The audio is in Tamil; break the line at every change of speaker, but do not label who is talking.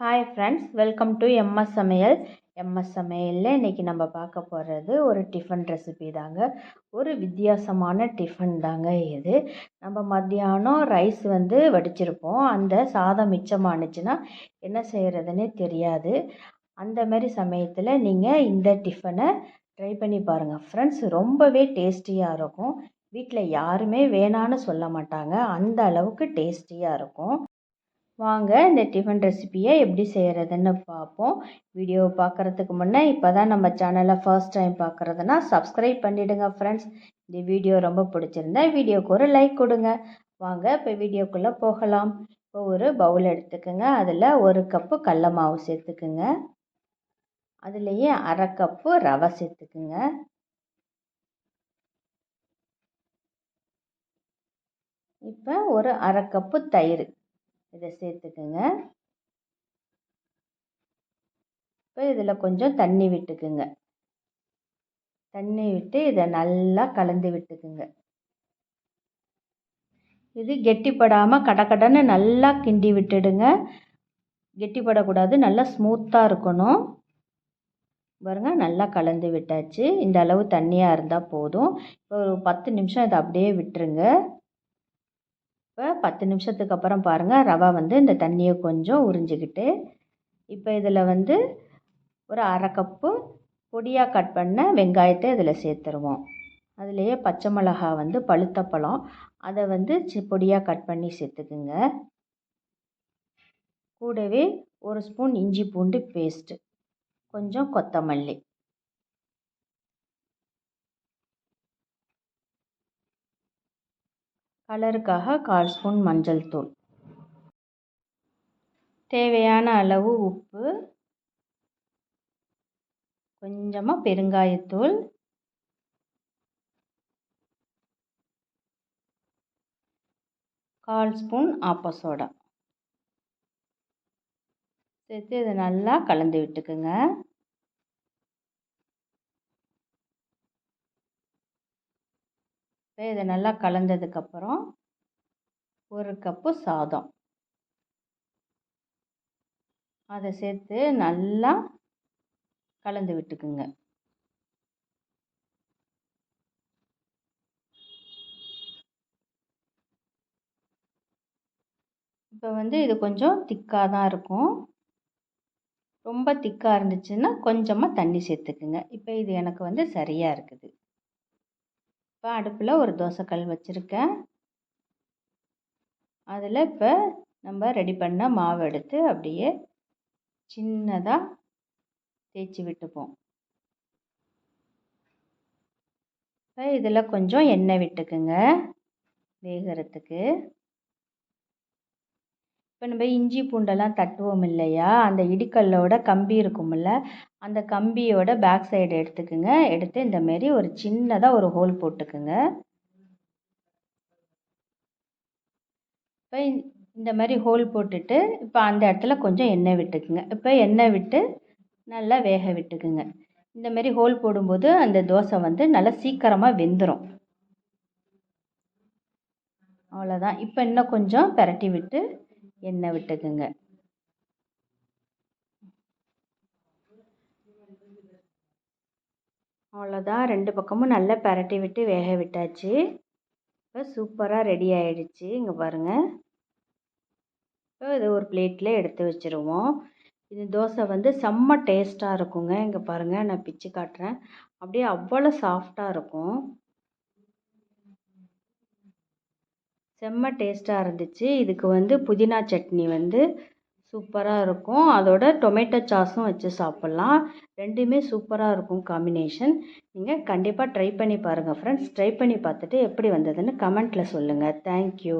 Hi friends welcome to MS Samayal MS சமையலில் இன்றைக்கி நம்ம பார்க்க போகிறது ஒரு டிஃபன் ரெசிபி தாங்க. ஒரு வித்தியாசமான டிஃபன் தாங்க இது. நம்ம மத்தியானம் ரைஸ் வந்து வடிச்சிருப்போம். அந்த சாதம் மிச்சமானுச்சுன்னா என்ன செய்கிறதுனே தெரியாது. அந்த மாதிரி சமயத்தில் நீங்கள் இந்த டிஃபனை ட்ரை பண்ணி பாருங்கள் ஃப்ரெண்ட்ஸ் ரொம்பவே டேஸ்டியாக இருக்கும். வீட்டில் யாருமே வேணான்னு சொல்ல மாட்டாங்க. அந்த அளவுக்கு டேஸ்டியாக இருக்கும். வாங்க இந்த டிஃபன் ரெசிப்பியை எப்படி செய்கிறதுன்னு பார்ப்போம். வீடியோ பார்க்குறதுக்கு முன்னே இப்போ தான் நம்ம சேனலை ஃபர்ஸ்ட் டைம் பார்க்குறதுனா சப்ஸ்கிரைப் பண்ணிவிடுங்க ஃப்ரெண்ட்ஸ் இந்த வீடியோ ரொம்ப பிடிச்சிருந்தா வீடியோக்கு ஒரு லைக் கொடுங்க. வாங்க இப்போ வீடியோக்குள்ளே போகலாம். இப்போ ஒரு பவுல் எடுத்துக்கோங்க. அதில் ஒரு கப்பு கடல மாவு சேர்த்துக்குங்க. அதுலேயே அரை கப்பு ரவை சேர்த்துக்குங்க. இப்போ ஒரு அரை கப்பு தயிர். இதை சேர்த்துக்குங்க. இப்போ இதில் கொஞ்சம் தண்ணி விட்டுக்குங்க. தண்ணி விட்டு இதை நல்லா கலந்து விட்டுக்குங்க. இது கெட்டிப்படாமல் கடக்கடன்னு நல்லா கிண்டி விட்டுடுங்க. கெட்டிப்படக்கூடாது நல்லா ஸ்மூத்தாக இருக்கணும். பாருங்க நல்லா கலந்து விட்டாச்சு. இந்த அளவு தண்ணியாக இருந்தால் போதும். இப்போ ஒரு பத்து நிமிஷம் இதை அப்படியே விட்டுருங்க. இப்போ பத்து நிமிஷத்துக்கு அப்புறம் பாருங்கள் ரவை வந்து இந்த தண்ணியை கொஞ்சம் உறிஞ்சிக்கிட்டு இப்போ இதில் வந்து ஒரு அரை கப்பு பொடியாக கட் பண்ண வெங்காயத்தை இதில் சேர்த்துருவோம். அதுலேயே பச்சை மிளகா வந்து பழுத்த பழம் அதை வந்து சி பொடியாக கட் பண்ணி சேர்த்துக்குங்க. கூடவே ஒரு ஸ்பூன் இஞ்சி பூண்டு பேஸ்ட்டு கொஞ்சம் கொத்தமல்லி. கலருக்காக கால் ஸ்பூன் மஞ்சள் தூள். தேவையான அளவு உப்பு. கொஞ்சமாக பெருங்காயத்தூள். கால் ஸ்பூன் ஆப்பசோடா சேர்த்து இதை நல்லா கலந்து விட்டுக்குங்க. இப்போ இதை நல்லா கலந்ததுக்கப்புறம் ஒரு கப்பு சாதம். அதை சேர்த்து நல்லா கலந்து விட்டுக்குங்க. இப்போ வந்து இது கொஞ்சம் திக்காக தான் இருக்கும். ரொம்ப திக்காக இருந்துச்சுன்னா கொஞ்சமாக தண்ணி சேர்த்துக்குங்க. இப்போ இது எனக்கு வந்து சரியாக இருக்குது. இப்போ அடுப்பில் ஒரு தோசைக்கல் வச்சுருக்கேன். அதில் இப்போ நம்ம ரெடி பண்ண மாவு எடுத்து அப்படியே சின்னதாக தேய்ச்சி விட்டுப்போம். இப்போ இதில் கொஞ்சம் எண்ணெய் விட்டுக்குங்க. வேகிறதுக்கு. இப்போ நம்ம இஞ்சி பூண்டெல்லாம் தட்டுவோம் இல்லையா? அந்த இடிக்கல்லோட கம்பி இருக்கும்ல அந்த கம்பியோட பேக் சைடு எடுத்துக்குங்க. எடுத்து இந்த மாரி ஒரு சின்னதாக ஒரு ஹோல் போட்டுக்குங்க. இப்போ இந்த மாதிரி ஹோல் போட்டுட்டு இப்போ அந்த இடத்துல கொஞ்சம் எண்ணெய் விட்டுக்குங்க. இப்போ எண்ணெய் விட்டு நல்லா வேக விட்டுக்குங்க. இந்தமாரி ஹோல் போடும்போது அந்த தோசை வந்து நல்லா சீக்கிரமாக வெந்துடும் அவ்வளோதான் இப்போ இன்னும் கொஞ்சம் பரட்டி விட்டு எண்ணெய் விட்டுக்குங்க. அவ்வளோதான். ரெண்டு பக்கமும் நல்லா பரட்டி விட்டு வேக விட்டாச்சு. இப்போ சூப்பராக ரெடி ஆகிடுச்சு இங்கே பாருங்கள் இப்போ இதை ஒரு பிளேட்டில் எடுத்து வச்சுருவோம். இது தோசை வந்து செம்ம டேஸ்ட்டாக இருக்குங்க. இங்கே பாருங்கள் நான் பிச்சு காட்டுறேன். அப்படியே அவ்வளோ சாஃப்டாக இருக்கும். செம்ம டேஸ்ட்டாக இருந்துச்சு. இதுக்கு வந்து புதினா சட்னி வந்து சூப்பராக இருக்கும். அதோட டொமேட்டோ சாஸும் வச்சு சாப்பிட்லாம். ரெண்டுமே சூப்பராக இருக்கும் காம்பினேஷன் நீங்கள் கண்டிப்பாக ட்ரை பண்ணி பாருங்கள் ஃப்ரெண்ட்ஸ் ட்ரை பண்ணி பார்த்துட்டு எப்படி வந்ததுன்னு கமெண்ட்டில் சொல்லுங்கள் தேங்க்யூ